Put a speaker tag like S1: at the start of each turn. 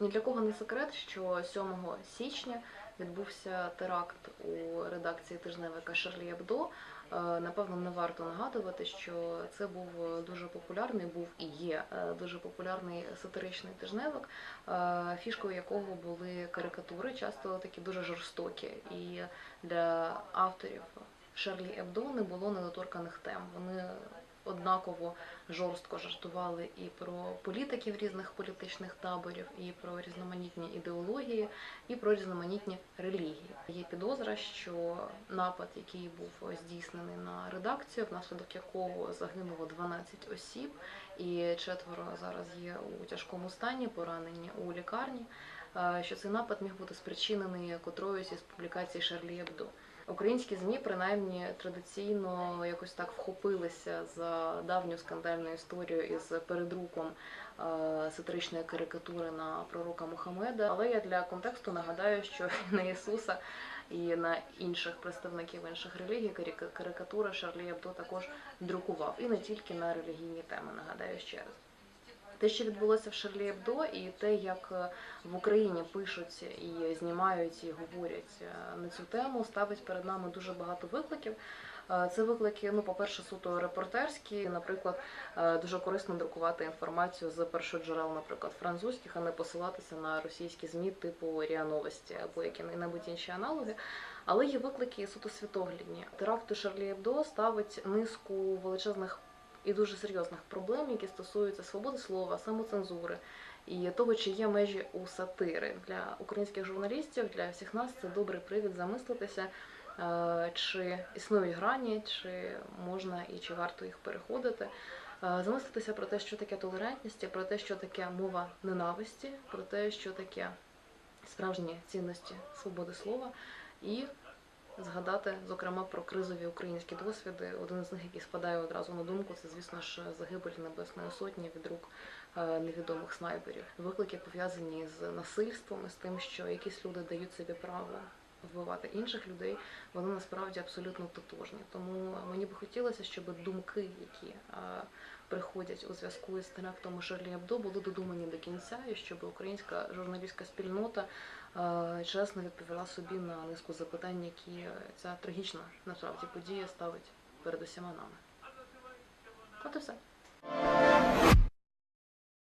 S1: Ні для кого не секрет, що 7 січня відбувся теракт у редакції тижневика Шарлі Ебдо. Е, Напевно, не варто нагадувати, що це був дуже популярний, був і є е, дуже популярний сатиричний тижневик, е, фішкою якого були карикатури, часто такі дуже жорстокі. І для авторів Шарлі Ебдо не було недоторканих тем. Вони однаково жорстко жартували і про політиків різних політичних таборів, і про різноманітні ідеології, і про різноманітні релігії. Є підозра, що напад, який був здійснений на редакцію, внаслідок якого загинуло 12 осіб, і четверо зараз є у тяжкому стані, поранені у лікарні. е, Що цей напад міг бути спричинений котроюсь із публікацій Шарлі Ебдо. Українські змі принаймні традиційно якось так вхопилися за давню скандальну історію із передруком е, сатиричної карикатури на пророка Мухаммеда. Але я для контексту нагадаю, що на Ісуса і на інших представників інших релігій карикатури Шарлі Ебдо також друкував, і не тільки на релігійні теми. Нагадаю ще раз. Те, що відбулося в Шарлі Ебдо, і те, як е, в Україні пишуть і знімають і говорять е, на цю тему, ставить перед нами дуже багато викликів. Е, Це виклики, ну, по-перше, суто репортерські. Наприклад, дуже корисно друкувати інформацію з першоджерел, наприклад, французьких, а не посилатися на російські змі типу РІА Новості або які-небудь інші аналоги. Але є виклики суто світоглядні. Теракт у Шарлі Ебдо ставить низку величезних і дуже серйозних проблем, які стосуються свободи слова, самоцензури і того, чи є межі у сатири для українських журналістів, для всіх нас це добрий привід замислитися, е, чи існують грані, чи можна і чи варто їх переходити. Е, Замислитися про те, що таке толерантність, про те, що таке мова ненависті, про те, що таке справжні цінності свободи слова, і згадати, зокрема, про кризові українські досвіди. Один з них, який спадає одразу на думку, це, звісно ж, загибель Небесної Сотні від рук е, невідомих снайперів. Виклики пов'язані з насильством, з тим, що якісь люди дають собі право вбивати інших людей, вони насправді абсолютно тотожні. Тому мені би хотілося, щоб думки, які е, приходять у зв'язку із терактом у Шарлі Ебдо, були додумані до кінця, і щоб українська журналістська спільнота е, чесно відповіла собі на низку запитань, які ця трагічна насправді подія ставить перед усіма нами. От і все.